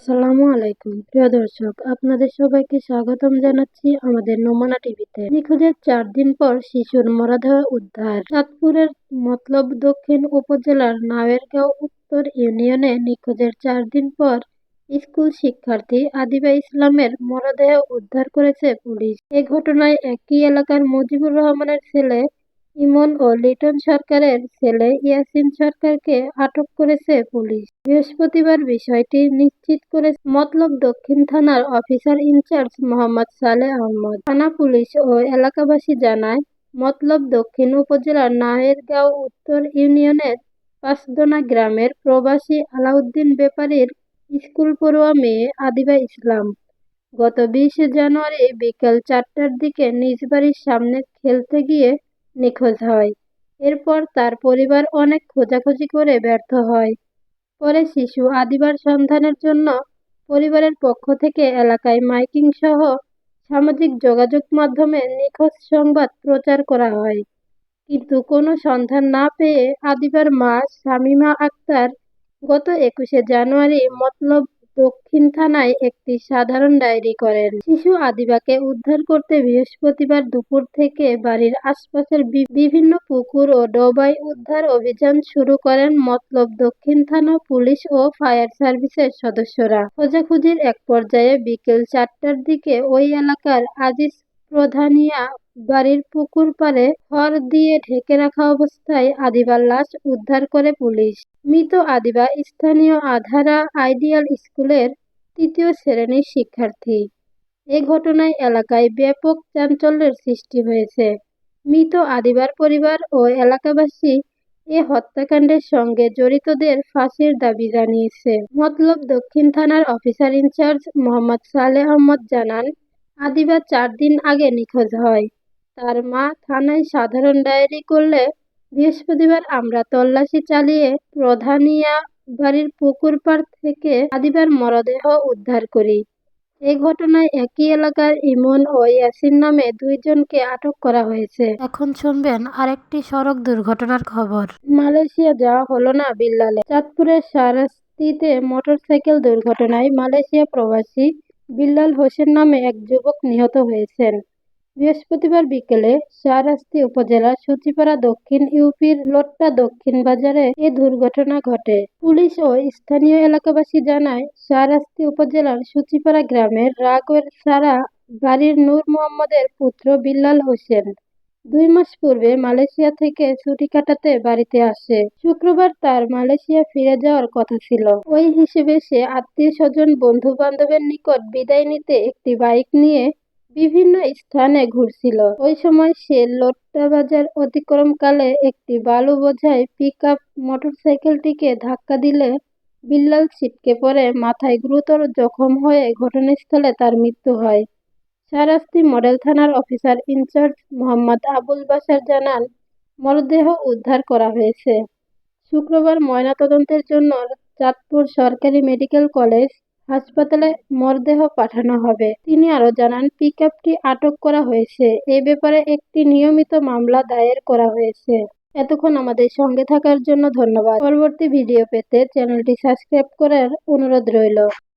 আসসালামু আলাইকুম। প্রিয় দর্শক, আপনাদের সবাইকে স্বাগতম জানাচ্ছি আমাদের নমুনা টিভিতে। নিখোঁজের চার দিন পর শিশুর মরদেহ উদ্ধার। চাঁদপুরের মতলব দক্ষিণ উপজেলার নাওয়েরগাঁও উত্তর ইউনিয়নে নিখোঁজের চার দিন পর স্কুল শিক্ষার্থী আদিবা ইসলামের মরদেহ উদ্ধার করেছে পুলিশ। এ ঘটনায় একই এলাকার মুজিবুর রহমানের ছেলে ইমন ও লিটন সরকারের ছেলে ইয়াসিন সরকারকে আটক করেছে পুলিশ। বৃহস্পতিবার বিষয়টি নিশ্চিত করে মতলব দক্ষিণ থানার officer in charge Mohammad Saleh Ahmed. থানা পুলিশ ও এলাকাবাসী জানায়, মতলব দক্ষিণ উপজেলার নাহেরগাঁও উত্তর ইউনিয়নের পাঁচদোনা গ্রামের প্রবাসী আলাউদ্দিন ব্যাপারীর স্কুল পড়ুয়া মেয়ে আদিবা ইসলাম গত বিশে জানুয়ারি বিকেল চারটার দিকে নিজ বাড়ির সামনে খেলতে গিয়ে নিখোঁজ হয়। এরপর তার পরিবার অনেক খোঁজাখুঁজি করে ব্যর্থ হয়। পরে শিশু আদিবার সন্ধানের জন্য পরিবারের পক্ষ থেকে এলাকায় মাইকিং সহ সামাজিক যোগাযোগ মাধ্যমে নিখোঁজ সংবাদ প্রচার করা হয়। কিন্তু কোনো সন্ধান না পেয়ে আদিবার মা শামিমা আক্তার গত একুশে জানুয়ারি মতলব দক্ষিণ থানায় একটি সাধারণ ডায়েরি করেন। শিশু আদিবাকে উদ্ধার করতে বৃহস্পতিবার দুপুর থেকে বাড়ির আশপাশের বিভিন্ন পুকুর ও ডোবায় উদ্ধার অভিযান শুরু করেন মতলব দক্ষিণ থানা পুলিশ ও ফায়ার সার্ভিসের সদস্যরা। খোঁজাখুঁজির এক পর্যায়ে বিকেল চারটার দিকে ওই এলাকার আজিজ প্রধানিয়া বাড়ির পুকুর পাড়ে খড় দিয়ে ঢেকে রাখা অবস্থায় আদিবার লাশ উদ্ধার করে পুলিশ। মৃত আদিবা স্থানীয় আধারা আইডিয়াল স্কুলের তৃতীয় শ্রেণির শিক্ষার্থী। এ ঘটনায় এলাকায় ব্যাপক চাঞ্চল্যের সৃষ্টি হয়েছে। মৃত আদিবার পরিবার ও এলাকাবাসী এ হত্যাকাণ্ডের সঙ্গে জড়িতদের ফাঁসির দাবি জানিয়েছে। মতলব দক্ষিণ থানার officer in charge Mohammad Saleh Ahmed জানান, আদিবা চার দিন আগে নিখোঁজ হয়। তার মা থানায় সাধারণ ডায়েরি করলে বৃহস্পতিবার আমরা তল্লাশি চালিয়ে প্রধানিয়া বাড়ির পুকুর পাড় থেকে আদিবার মরদেহ উদ্ধার করি। এ ঘটনায় একই এলাকার ইমন ও ইয়াসিন নামে দুইজনকে আটক করা হয়েছে। এখন শুনবেন আরেকটি সড়ক দুর্ঘটনার খবর। মালয়েশিয়া যাওয়া হলো না বিল্লালে। চাঁদপুরের সারাস্তিতে মোটরসাইকেল দুর্ঘটনায় মালয়েশিয়া প্রবাসী বিল্লাল হোসেন নামে এক যুবক নিহত হয়েছেন। বৃহস্পতিবার বিকেলে শাহরাস্তি উপজেলার সূচিপাড়া দক্ষিণ ইউপির লোট্টা দক্ষিণ বাজারে এ দুর্ঘটনা ঘটে। পুলিশ ও স্থানীয় এলাকাবাসী জানায় শাহরাস্তি উপজেলার সূচিপাড়া গ্রামের রাগের সারা বাড়ির নূর মোহাম্মদের পুত্র বিল্লাল হোসেন দুই মাস পূর্বে মালয়েশিয়া থেকে ছুটি কাটাতে বাড়িতে আসে। শুক্রবার তার মালয়েশিয়া ফিরে যাওয়ার কথা ছিল। ওই হিসেবে সে আত্মীয় স্বজন বন্ধু বান্ধবের নিকট বিদায় নিতে একটি বাইক নিয়ে বিভিন্ন স্থানে ঘুরছিল। ওই সময় সে লোট্টা বাজার অতিক্রমকালে একটি বালু বোঝাই পিক আপ মোটরসাইকেলটিকে ধাক্কা দিলে বিল্লাল ছিটকে পড়ে, মাথায় গুরুতর জখম হয়ে ঘটনাস্থলে তার মৃত্যু হয়। সারাস্তি মডেল থানার officer in charge Mohammad Abul Basar জানান, মরদেহ উদ্ধার করা হয়েছে। শুক্রবার ময়নাতদন্তের জন্য চাঁদপুর সরকারি মেডিকেল কলেজ হাসপাতালে মরদেহ পাঠানো হবে। তিনি আরও জানান, পিকআপটি আটক করা হয়েছে। এ ব্যাপারে একটি নিয়মিত মামলা দায়ের করা হয়েছে। এতক্ষণ আমাদের সঙ্গে থাকার জন্য ধন্যবাদ। পরবর্তী ভিডিও পেতে চ্যানেলটি সাবস্ক্রাইব করার অনুরোধ রইল।